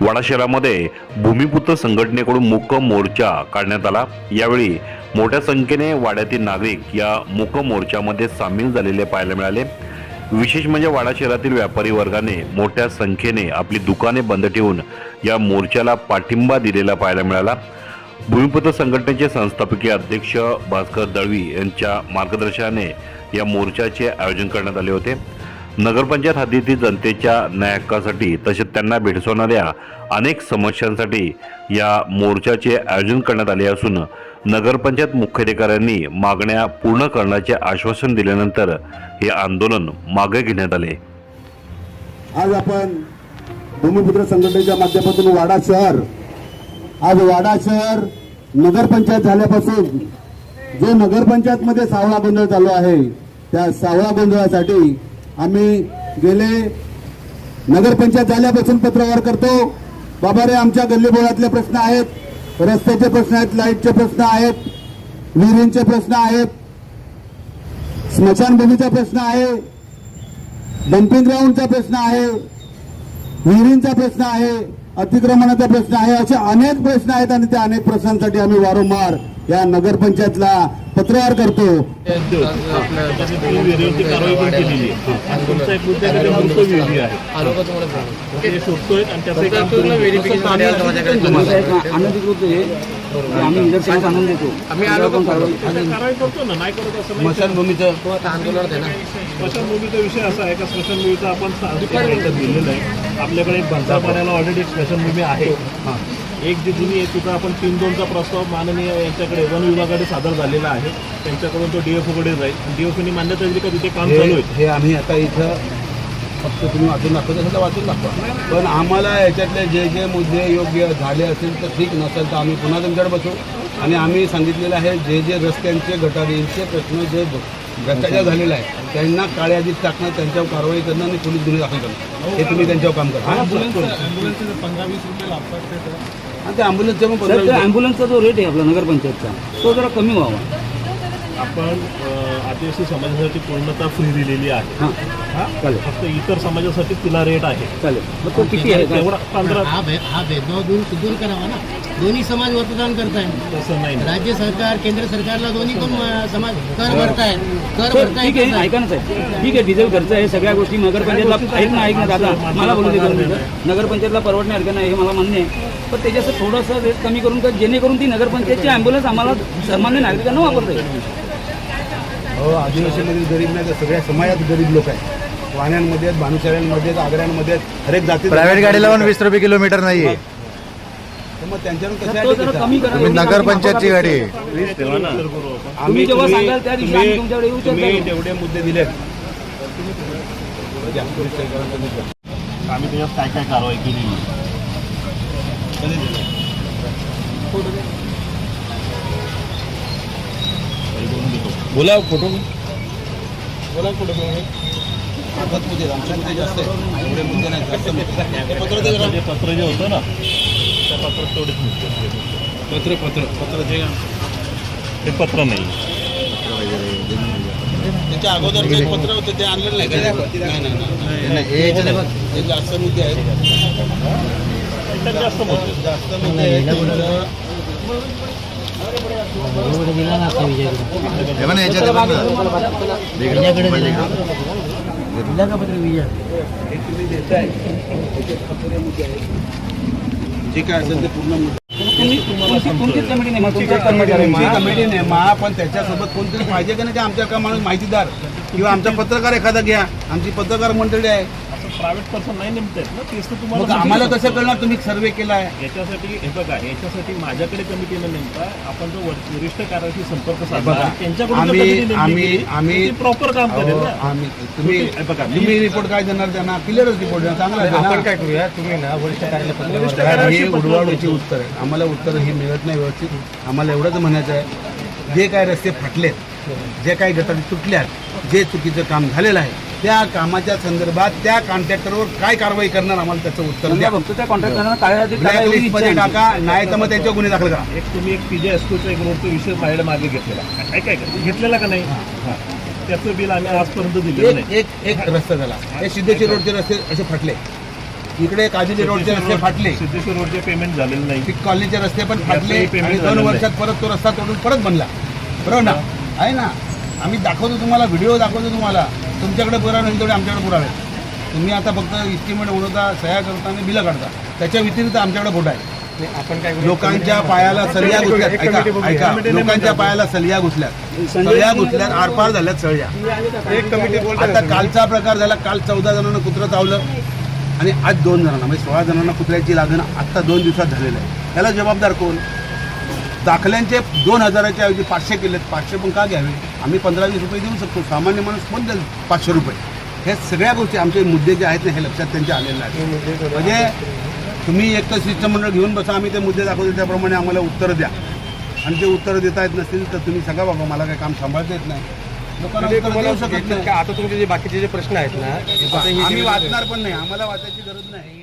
वाडा शहरामध्ये भूमिपुत्र संघटनेकडून मूक मोर्चा काढण्यात आला. यावेळी मोठ्या संख्येने वाड्यातील नागरिक या मूक मोर्चामध्ये सामील झालेले पाहायला मिळाले. विशेष म्हणजे वाडा शहरातील व्यापारी वर्गाने मोठ्या संख्येने आपली दुकाने बंद ठेवून या मोर्चाला पाठिंबा दिलेला पाहायला मिळाला. भूमिपुत्र संघटनेचे संस्थापकीय अध्यक्ष भास्कर दळवी यांच्या मार्गदर्शनाने या मोर्चाचे आयोजन करण्यात आले होते. नगरपंचायत हद्दीतील जनतेच्या न्यायकासाठी तसेच त्यांना भेडसवणाऱ्या अनेक समस्यांसाठी या मोर्चाचे आयोजन करण्यात आले असून नगरपंचायत मुख्याधिकाऱ्यांनी मागण्या पूर्ण करण्याचे आश्वासन दिल्यानंतर हे आंदोलन मागे घेण्यात आले. आज आपण भूमिपुत्र संघटनेच्या माध्यमातून वाडा शहर आज वाडा शहर नगरपंचायत झाल्यापासून जो नगरपंचायतमध्ये सावळा गोंधळ चालू आहे त्या सावळा गोंधळासाठी आम्ही गेले नगरपंचायत झाल्यापासून पत्रव्यवहार करतो. बाबा रे आमच्या गल्लीबोळातले प्रश्न आहेत. रस्त्याचे प्रश्न आहेत लाईटचे प्रश्न आहेत विहिरींचे प्रश्न आहेत स्मशानभूमीचा प्रश्न आहे डम्पिंग ग्राउंडचा प्रश्न आहे विहिरींचा प्रश्न आहे अतिक्रमणाचा प्रश्न आहे असे अनेक प्रश्न आहेत आणि त्या अनेक प्रश्नांसाठी आम्ही वारंवार या नगरपंचायतला पत्रव्यवहार करतो कारवाई अनधिकृत आम्ही निदर्शनास आणून देतो आम्ही ना स्मशानभूमीचा विषय असा आहे का स्मशानभूमीचा आपण दिलेलं आहे आपल्याकडे एक ऑलरेडी स्मशानभूमी आहे एक जी जुनी आहे तिथं आपण तीन दोनचा प्रस्ताव माननीय यांच्याकडे वन विभागाकडे सादर झालेला आहे. त्यांच्याकडून तो डीएफओकडे जाईल. आणि डीएफओनी मान्यता दिली का तिथे काम चालू आहे? हे आम्ही आता इथं फक्त तुम्ही वाचून दाखवत असाल तर वाचून दाखवा. पण आम्हाला याच्यातले जे जे मुद्दे योग्य झाले असेल तर ठीक नसेल तर आम्ही पुन्हा तुमच्याकडे बसू. आणि आम्ही सांगितलेलं आहे जे जे रस्त्यांचे गटारींचे प्रश्न जे भ्रष्टाचार झालेला आहे त्यांना काळ्या यादीत टाकणं त्यांच्यावर कारवाई करणं आणि पोलीस गुन्हे दाखल करणं हे तुम्ही त्यांच्यावर काम करा ॲम्ब्युलन्सचे पंधरा वीस रुपये लागतात ते तर. आणि पंधरा त्या ॲम्ब्युलन्सचा जो रेट आहे आपला नगरपंचायतचा तो जरा कमी व्हावा आपण अं, आदिवासी समाजासाठी पूर्णतः फ्री दिलेली आहे हां हा? चालेल. फक्त इतर समाजासाठी तिला रेट आहे चालेल मग तो किती आहे तेवढा पंधरा हा भे हा भेदभाव दूर दूर करावा ना दोन्ही समाज मतदान करताय. तसं नाही ना. राज्य सरकार केंद्र सरकारला दोन्ही पण अं, समाज कर भरतायत कर सर भरताय ठीक आहे ऐका ना साहेब. ठीक आहे डिझेल खर्च आहे सगळ्या गोष्टी नगरपंचायतला ऐक ना ऐक ना दादा मला बोलू दे दोन मिनिटं. नगरपंचायतला परवडण्यासारखं नाही हे मला मान्य आहे. पण त्याच्याचं थोडंसं रेट कमी करून तर जेणेकरून ती नगरपंचायतची ॲम्ब्युलन्स आम्हाला सामान्य नागरिकांना वापरता येईल. हो आदिवासीमधील गरीब नाही तर सगळ्या समाजात गरीब लोक आहेत. वाण्यांमध्ये आहेत भानुशाळ्यांमध्ये आहेत आग्र्यांमध्ये आहेत हरेक जाती प्रायव्हेट गाडीला पण वीस रुपये किलोमीटर नाहीये. नगरपंचायतची गाडी आहे. वीस ठेवा ना. तुम्ही जेव्हा सांगाल त्या दिवशी आम्ही तुमच्याकडे येऊ शकतो. तुम्ही जेवढे मुद्दे दिलेत आम्ही त्याच्यात काय काय कारवाई केली बोला फोटो बोला फोटो अर्धात मुद्दे जास्त आहेत एवढे मुद्दे नाही जास्त मुद्दे. पत्र दे जरा. जे पत्र जे होतं ना त्या पत्रात तेवढेच नसते पत्र पत्र. पत्र जे ते पत्र नाही. त्याच्या अगोदर जे पत्र होतं ते आणलेलं नाही का? नाही नाही नाही हे जास्त मुद्दे आहेत. जास्त आहे. जास्त मुद्दे आहेत. जे काय असेल ते पूर्ण कमिटी नेमा पण त्याच्यासोबत कोणतरी पाहिजे का नाही आमच्या माणूस माहितीदार किंवा आमचा पत्रकार एखादा घ्या. आमची पत्रकार मंडळी आहे. प्रायव्हेट पर्सन नाही नेमतायत ना तेच तर मग तुम्हाला आम्हाला कसं कळणार तुम्ही सर्वे केलाय? आहे. याच्यासाठी हे बघा याच्यासाठी माझ्याकडे कमिटीनं नेमता आपण जो वर- वरिष्ठ कार्याशी संपर्क साधला बघा, त्यांच्याकडून आम्ही- आम्ही- आम्ही- प्रॉपर काम करेल अहो, ना. आम्ही तुम्ही हे बघा, मी- तुम्ही रिपोर्ट काय देणार त्यांना? क्लिअरच रिपोर्ट देणार चांगला आहे ना. काय करूया? तुम्ही ना वरिष्ठ वरिष्ठ तर ही पत्र उडवाडूची उत्तर आहे. आम्हाला उत्तर ही मिळत नाही व्यवस्थित. आम्हाला एवढंच म्हणायचं आहे. जे काय रस्ते फाटलेत जे काही गटारी तुटल्यात जे चुकीचं काम झालेलं आहे त्या कामाच्या संदर्भात त्या कॉन्ट्रॅक्टरवर काय कारवाई करणार आम्हाला त्याचं उत्तर द्या. फक्त त्या कॉन्ट्रॅक्टरना काळ्या टाका नाही तर मग त्यांच्यावर गुन्हे दाखल करा. एक तुम्ही एक पीजे एस्कोचा एक रोडचा विषय माझ्या मागे घेतलेला. काय काय घेतलेला का नाही. त्याचं बिल आम्ही आजपर्यंत दिलेलं एक नाही. एक एक रस्ता झाला. हे सिद्धेश्वर रोडचे रस्ते असे फाटले. इकडे काजिली रोडचे रस्ते फाटले. सिद्धेश्वर रोडचे पेमेंट झालेलं नाही. पीक कॉलनीचे रस्ते पण फाटले दोन वर्षात परत तो रस्ता तोडून परत बनला. बरोबर ना? आहे ना? आम्ही दाखवतो तुम्हाला व्हिडिओ दाखवतो तुम्हाला. तुमच्याकडे पुरावे नाही तेवढे आमच्याकडे पुरावे आहेत. तुम्ही आता फक्त इस्टिमेट बनवता सह्या करता आणि बिलं काढता. त्याच्या व्यतिरिक्त आमच्याकडे फोटो आहे आपण काय लोकांच्या पायाला सलिया घुसल्यात. ऐका ऐका. लोकांच्या पायाला सलिया घुसल्यात. सलिया घुसल्यात आरपार झाल्यात सळ्या. एक कमिटी आता कालचा प्रकार झाला काल चौदा जणांना कुत्रं चावलं आणि आज दोन जणांना म्हणजे सोळा जणांना कुत्र्याची लागण आत्ता दोन दिवसात झालेलं आहे. त्याला जबाबदार कोण? दाखल्यांचे दोन हजाराच्या ऐवजी पाचशे केलेत. पाचशे पण का घ्यावे? आम्ही पंधरा वीस रुपये देऊ शकतो. सामान्य माणूस कोण देईल पाचशे रुपये. हे सगळ्या गोष्टी आमचे मुद्दे जे आहेत ना हे लक्षात त्यांच्या आलेले आहेत म्हणजे तुम्ही एक तर शिष्टमंडळ घेऊन बसा आम्ही ते मुद्दे दाखवतो. त्याप्रमाणे आम्हाला उत्तरं द्या. आणि ते उत्तरं देता येत नसतील तर तुम्ही सगळं बाबा मला काही काम सांभाळता येत नाही. लोकांना उत्तरं देऊ शकत नाही. आता तुमचे जे बाकीचे जे प्रश्न आहेत ना आम्ही वाचणार पण नाही. आम्हाला वाचायची गरज नाही.